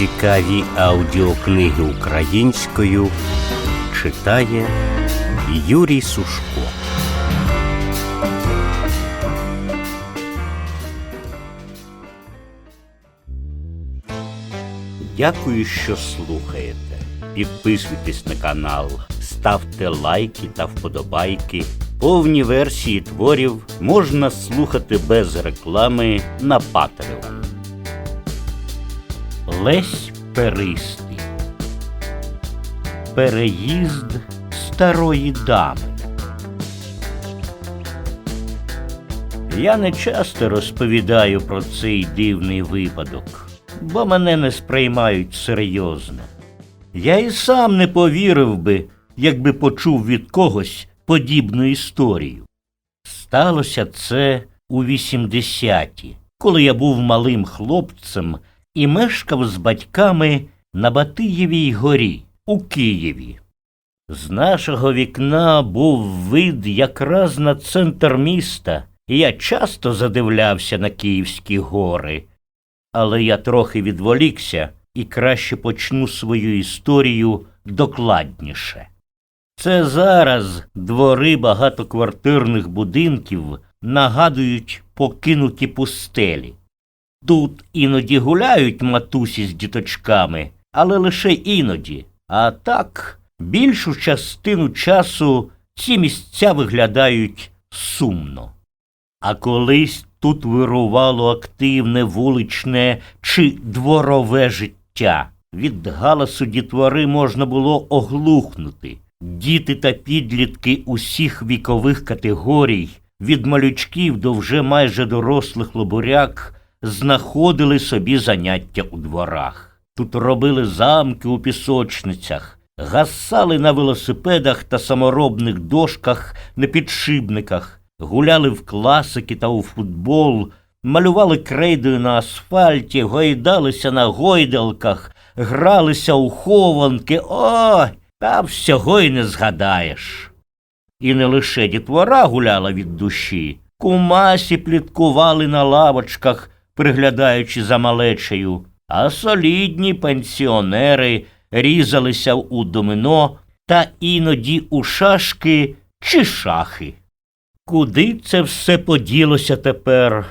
Цікаві аудіокниги українською читає Юрій Сушко. Дякую, що слухаєте. Підписуйтесь на канал, ставте лайки та вподобайки. Повні версії творів можна слухати без реклами на Patreon. Лесь Перистий Переїзд старої дами. Я не часто розповідаю про цей дивний випадок, бо мене не сприймають серйозно. Я і сам не повірив би, якби почув від когось подібну історію. Сталося це у 80-ті, коли я був малим хлопцем і мешкав з батьками на Батиєвій горі у Києві. З нашого вікна був вид якраз на центр міста, і я часто задивлявся на Київські гори. Але я трохи відволікся і краще почну свою історію докладніше. Це зараз двори багатоквартирних будинків нагадують покинуті пустелі. Тут іноді гуляють матусі з діточками, але лише іноді. А так, більшу частину часу ці місця виглядають сумно. А колись тут вирувало активне вуличне чи дворове життя. Від галасу дітвори можна було оглухнути. Діти та підлітки усіх вікових категорій, від малючків до вже майже дорослих лобуряк, знаходили собі заняття у дворах. Тут робили замки у пісочницях, гасали на велосипедах та саморобних дошках на підшипниках, гуляли в класики та у футбол, малювали крейдою на асфальті, гойдалися на гойдалках, гралися у хованки. Ой, та всього й не згадаєш. І не лише дітвора гуляла від душі, кумасі пліткували на лавочках, приглядаючи за малечею, а солідні пенсіонери різалися у домино та іноді у шашки чи шахи. Куди це все поділося тепер?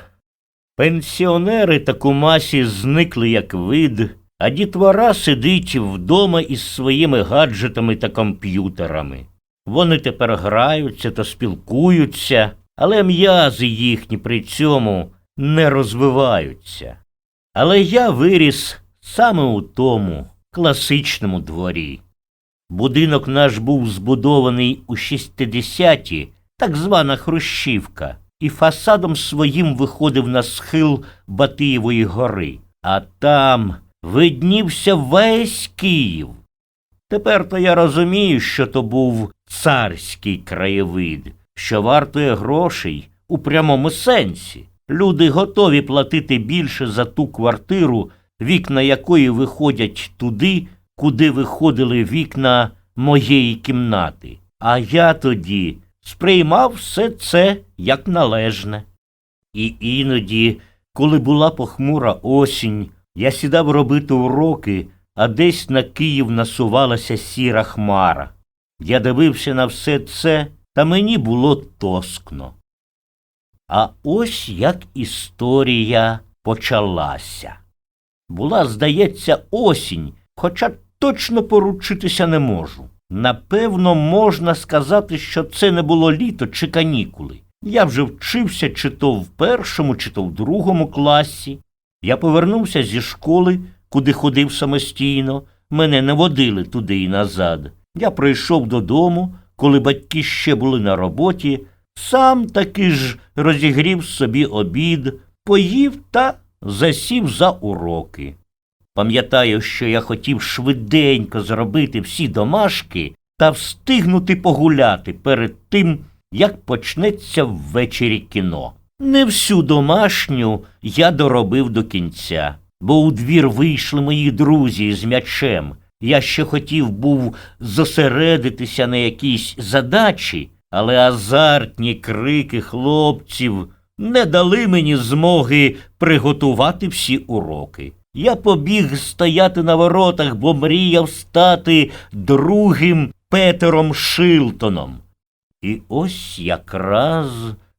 Пенсіонери та кумасі зникли як вид, а дітвора сидить вдома із своїми гаджетами та комп'ютерами. Вони тепер граються та спілкуються, але м'язи їхні при цьому не розвиваються. Але я виріс саме у тому класичному дворі. Будинок наш був збудований у 60-ті, так звана Хрущівка, і фасадом своїм виходив на схил Батиєвої гори, а там виднівся весь Київ. Тепер то я розумію, що то був царський краєвид, що вартує грошей у прямому сенсі. Люди готові платити більше за ту квартиру, вікна якої виходять туди, куди виходили вікна моєї кімнати. А я тоді сприймав все це як належне. І іноді, коли була похмура осінь, я сідав робити уроки, а десь на Київ насувалася сіра хмара. Я дивився на все це, та мені було тоскно. А ось як історія почалася. Була, здається, осінь, хоча точно поручитися не можу. Напевно, можна сказати, що це не було літо чи канікули. Я вже вчився чи то в першому, чи то в другому класі. Я повернувся зі школи, куди ходив самостійно. Мене не водили туди і назад. Я прийшов додому, коли батьки ще були на роботі, сам таки ж розігрів собі обід, поїв та засів за уроки. Пам'ятаю, що я хотів швиденько зробити всі домашки та встигнути погуляти перед тим, як почнеться ввечері кіно. Не всю домашню я доробив до кінця, бо у двір вийшли мої друзі з м'ячем. Я ще хотів був зосередитися на якійсь задачі, але азартні крики хлопців не дали мені змоги приготувати всі уроки. Я побіг стояти на воротах, бо мріяв стати другим Петером Шилтоном. І ось якраз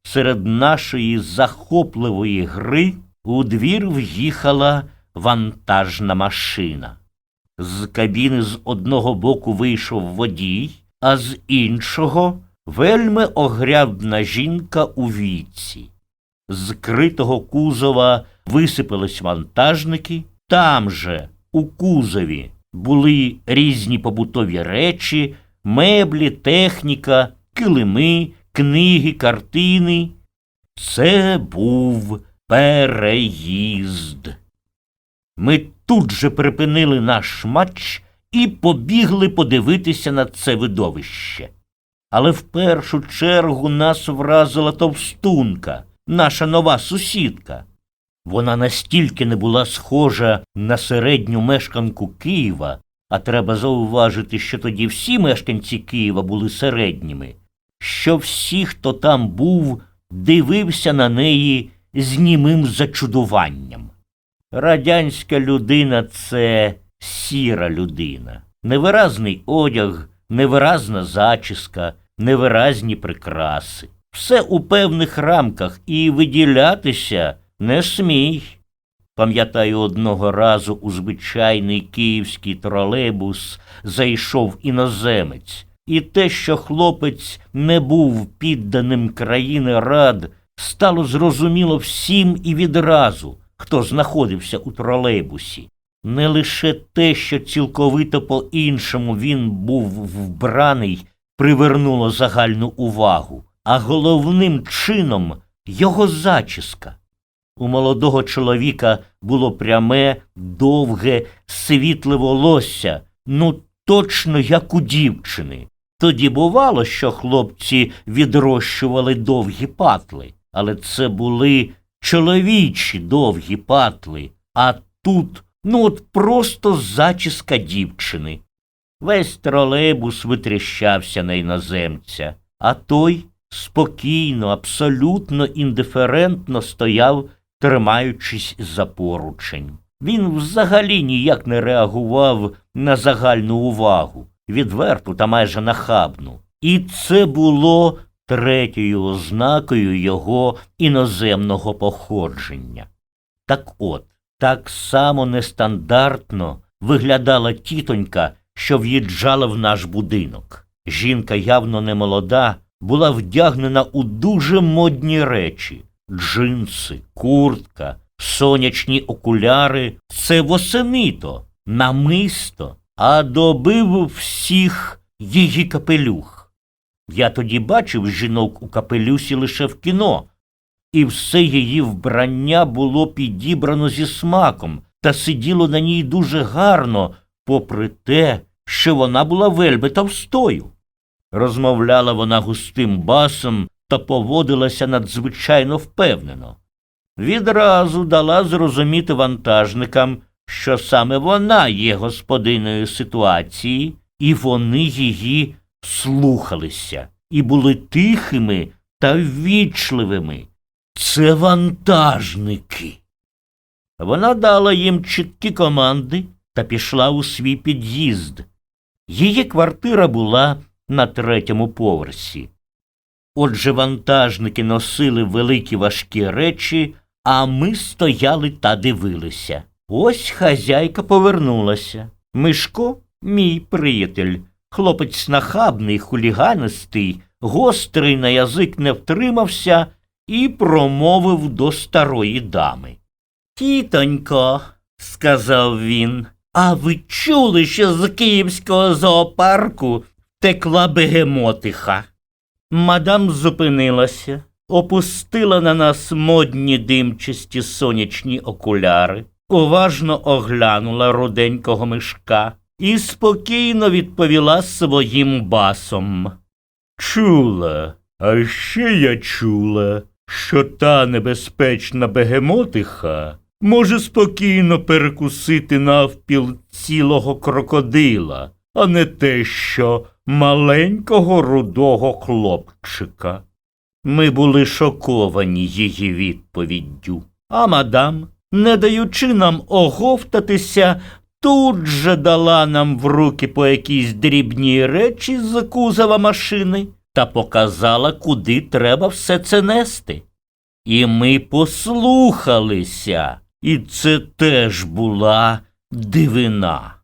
серед нашої захопливої гри у двір в'їхала вантажна машина. З кабіни з одного боку вийшов водій, а з іншого вельми огрядна жінка у віці. З критого кузова висипались вантажники, там же, у кузові, були різні побутові речі, меблі, техніка, килими, книги, картини. Це був переїзд. Ми тут же припинили наш матч і побігли подивитися на це видовище. Але в першу чергу нас вразила товстунка, наша нова сусідка. Вона настільки не була схожа на середню мешканку Києва, а треба зауважити, що тоді всі мешканці Києва були середніми, що всі, хто там був, дивився на неї з німим зачудуванням. Радянська людина це сіра людина, невиразний одяг, невиразна зачіска, невиразні прикраси. Все у певних рамках і виділятися не смій. Пам'ятаю, одного разу у звичайний київський тролейбус зайшов іноземець, і те, що хлопець не був підданим країни рад, стало зрозуміло всім і відразу, хто знаходився у тролейбусі. Не лише те, що цілковито по-іншому він був вбраний, привернуло загальну увагу, а головним чином його зачіска. У молодого чоловіка було пряме, довге, світле волосся, ну точно як у дівчини. Тоді бувало, що хлопці відрощували довгі патли, але це були чоловічі довгі патли, а тут ну от просто зачіска дівчини. Весь тролейбус витріщався на іноземця, а той спокійно, абсолютно індиферентно стояв, тримаючись за поручень. Він взагалі ніяк не реагував на загальну увагу, відверту та майже нахабну. І це було третьою ознакою його іноземного походження. Так от, так само нестандартно виглядала тітонька, що в'їжджала в наш будинок. Жінка явно не молода, була вдягнена у дуже модні речі джинси, куртка, сонячні окуляри. Це восенито, намисто, а добив всіх її капелюх. Я тоді бачив жінок у капелюсі лише в кіно, і все її вбрання було підібрано зі смаком та сиділо на ній дуже гарно, попри те, що вона була вельми товстою. Розмовляла вона густим басом та поводилася надзвичайно впевнено. Відразу дала зрозуміти вантажникам, що саме вона є господиною ситуації, і вони її слухалися і були тихими та ввічливими. Це вантажники. Вона дала їм чіткі команди та пішла у свій під'їзд. Її квартира була на третьому поверсі. Отже, вантажники носили великі важкі речі, а ми стояли та дивилися. Ось хазяйка повернулася. Мишко, мій приятель, хлопець нахабний, хуліганистий, гострий на язик не втримався і промовив до старої дами. Тітонько, сказав він, а ви чули, що з київського зоопарку текла бегемотиха? Мадам зупинилася, опустила на нас модні димчасті сонячні окуляри, уважно оглянула руденького мишка і спокійно відповіла своїм басом. Чула, а ще я чула, що та небезпечна бегемотиха може спокійно перекусити навпіл цілого крокодила, а не те, що маленького рудого хлопчика. Ми були шоковані її відповіддю, а мадам не даючи нам оговтатися, тут же дала нам в руки по якійсь дрібній речі з кузова машини та показала, куди треба все це нести. І ми послухалися, і це теж була дивина.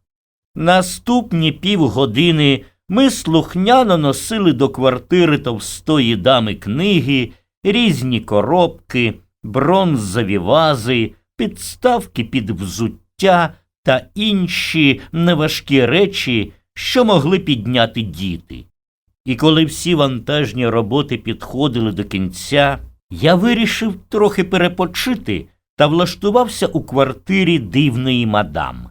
Наступні півгодини ми слухняно носили до квартири товстої дами книги, різні коробки, бронзові вази, підставки під взуття та інші неважкі речі, що могли підняти діти. І коли всі вантажні роботи підходили до кінця, я вирішив трохи перепочити та влаштувався у квартирі дивної мадам.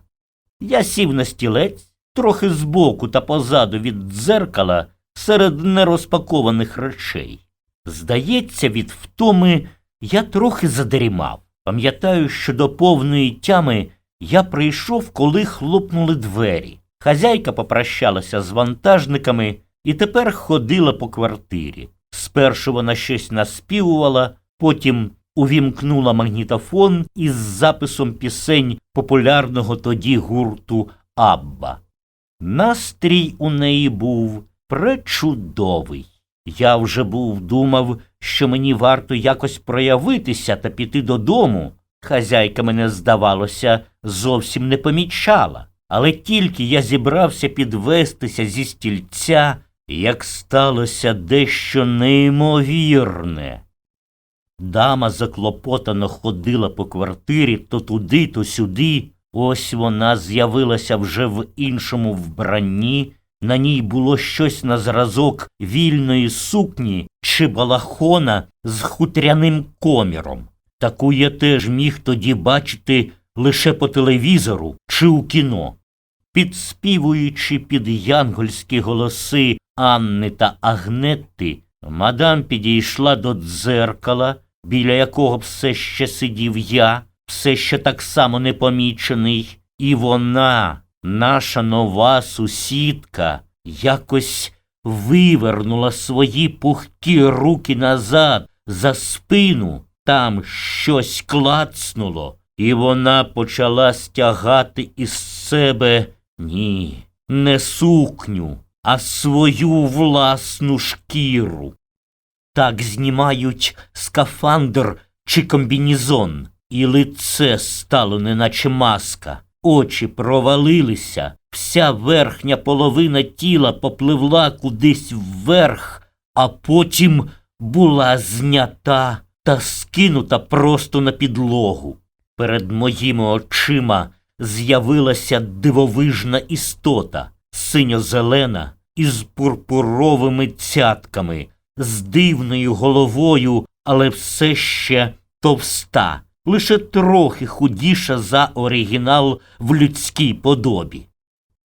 Я сів на стілець, трохи збоку та позаду від дзеркала серед нерозпакованих речей. Здається, від втоми я трохи задрімав. Пам'ятаю, що до повної тями я прийшов, коли хлопнули двері. Хазяйка попрощалася з вантажниками і тепер ходила по квартирі. Спершу вона щось наспівувала, потім увімкнула магнітофон із записом пісень популярного тоді гурту Абба. Настрій у неї був пречудовий. Я вже був думав, що мені варто якось проявитися та піти додому. Хазяйка мене, здавалося, зовсім не помічала. Але тільки я зібрався підвестися зі стільця, як сталося дещо неймовірне. Дама заклопотано ходила по квартирі то туди, то сюди. Ось вона з'явилася вже в іншому вбранні. На ній було щось на зразок вільної сукні чи балахона з хутряним коміром. Таку я теж міг тоді бачити лише по телевізору чи у кіно. Підспівуючи під янгольські голоси Анни та Агнетти, мадам підійшла до дзеркала, біля якого все ще сидів я, все ще так само непомічений, і вона, наша нова сусідка, якось вивернула свої пухкі руки назад за спину, там щось клацнуло, і вона почала стягати із себе ні, не сукню, а свою власну шкіру. Так знімають скафандр чи комбінізон, і лице стало неначе маска, очі провалилися, вся верхня половина тіла попливла кудись вверх, а потім була знята та скинута просто на підлогу. Перед моїми очима з'явилася дивовижна істота, синьо-зелена, із пурпуровими цятками, з дивною головою, але все ще товста, лише трохи худіша за оригінал в людській подобі.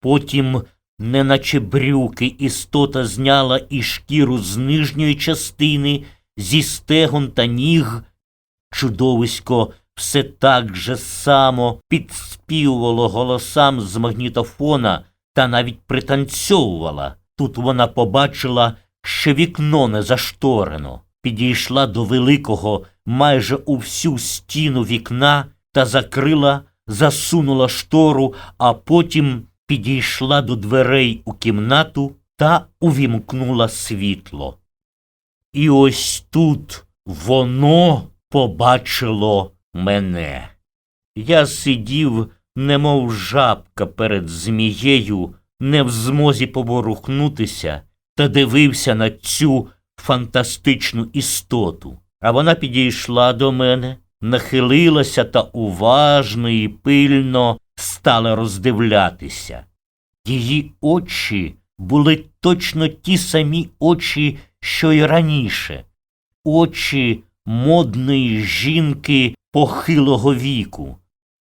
Потім, неначе брюки, істота зняла і шкіру з нижньої частини, зі стегон та ніг. Чудовисько все так же само підспівувало голосам з магнітофона та навіть пританцьовувала. Тут вона побачила, що вікно не зашторено, підійшла до великого майже у всю стіну вікна та закрила, засунула штору, а потім підійшла до дверей у кімнату та увімкнула світло. І ось тут воно побачило мене. Я сидів, немов жабка перед змією, не в змозі поворухнутися, та дивився на цю фантастичну істоту. А вона підійшла до мене, нахилилася та уважно і пильно стала роздивлятися. Її очі були точно ті самі очі, що й раніше, очі модної жінки похилого віку.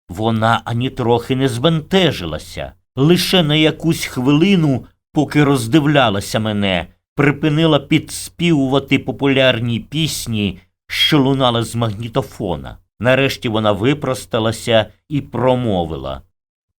Вона ані трохи не збентежилася, лише на якусь хвилину, поки роздивлялася мене, припинила підспівувати популярні пісні, що лунали з магнітофона. Нарешті вона випросталася і промовила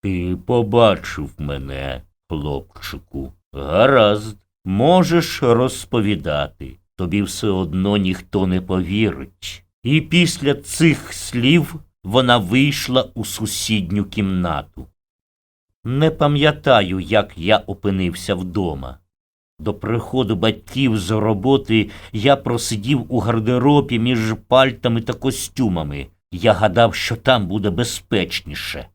Ти побачив мене, хлопчику. Гаразд, можеш розповідати. Тобі все одно ніхто не повірить. І після цих слів вона вийшла у сусідню кімнату. Не пам'ятаю, як я опинився вдома. До приходу батьків з роботи я просидів у гардеробі між пальтами та костюмами. Я гадав, що там буде безпечніше.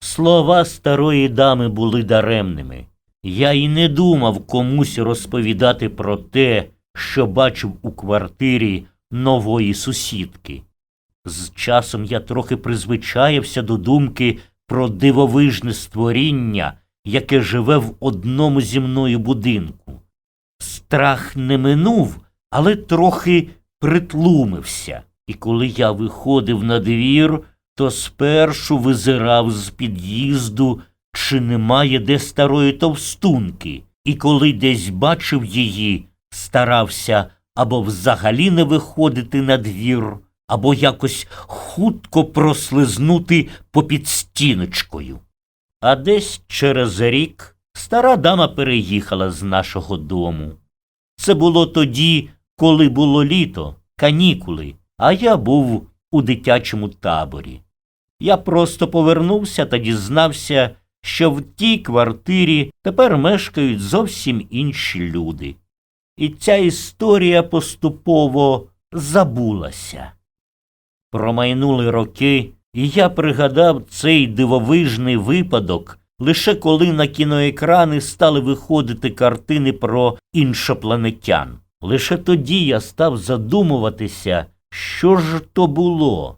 Слова старої дами були даремними. Я й не думав комусь розповідати про те, що бачив у квартирі нової сусідки. З часом я трохи призвичаєвся до думки про дивовижне створіння, яке живе в одному зі мною будинку. Страх не минув, але трохи притлумився, і коли я виходив на двір, то спершу визирав з під'їзду, чи немає де старої товстунки, і коли десь бачив її, старався або взагалі не виходити на двір, або якось хутко прослизнути попід стіночкою. А десь через рік стара дама переїхала з нашого дому. Це було тоді, коли було літо, канікули, а я був у дитячому таборі. Я просто повернувся та дізнався, що в тій квартирі тепер мешкають зовсім інші люди. І ця історія поступово забулася. Промайнули роки, і я пригадав цей дивовижний випадок, лише коли на кіноекрани стали виходити картини про іншопланетян. Лише тоді я став задумуватися, що ж то було.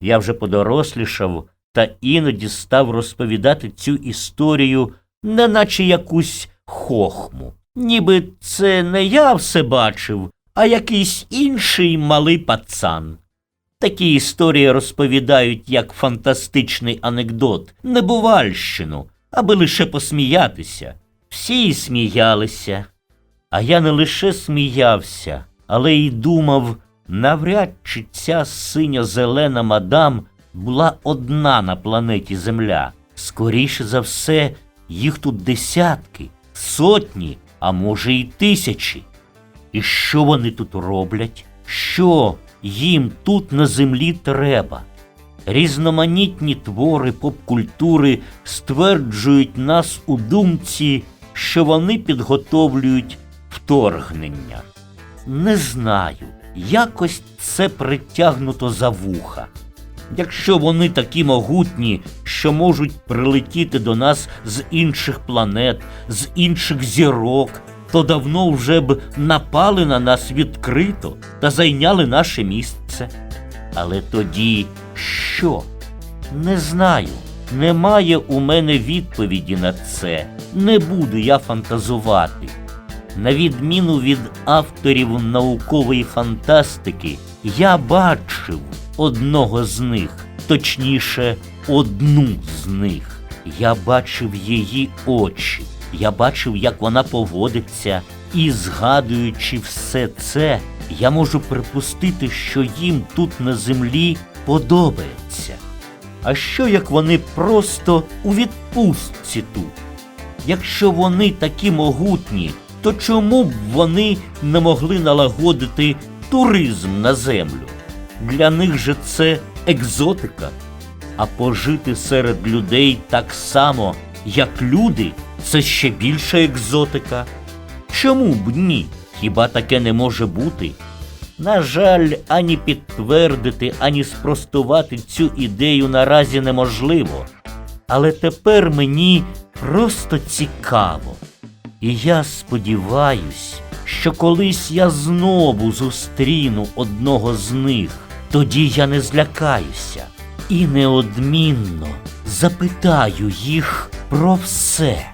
Я вже подорослішав та іноді став розповідати цю історію, неначе якусь хохму. Ніби це не я все бачив, а якийсь інший малий пацан. Такі історії розповідають як фантастичний анекдот, небувальщину, аби лише посміятися. Всі сміялися. А я не лише сміявся, але й думав, навряд чи ця синьо-зелена мадам була одна на планеті Земля. Скоріше за все, їх тут десятки, сотні, а може й тисячі. І що вони тут роблять? Що їм тут на землі треба? Різноманітні твори поп-культури стверджують нас у думці, що вони підготовлюють вторгнення. Не знаю, якось це притягнуто за вуха. Якщо вони такі могутні, що можуть прилетіти до нас з інших планет, з інших зірок, то давно вже б напали на нас відкрито та зайняли наше місце. Але тоді що? Не знаю. Немає у мене відповіді на це. Не буду я фантазувати. На відміну від авторів наукової фантастики, я бачив одного з них, точніше, одну з них. Я бачив її очі, я бачив, як вона поводиться, і, згадуючи все це, я можу припустити, що їм тут на землі подобається. А що як вони просто у відпустці тут? Якщо вони такі могутні, то чому б вони не могли налагодити туризм на землю? Для них же це екзотика. А пожити серед людей так само, як люди, це ще більша екзотика. Чому б ні? Хіба таке не може бути? На жаль, ані підтвердити, ані спростувати цю ідею наразі неможливо. Але тепер мені просто цікаво. І я сподіваюсь, що колись я знову зустріну одного з них, тоді я не злякаюся і неодмінно запитаю їх про все.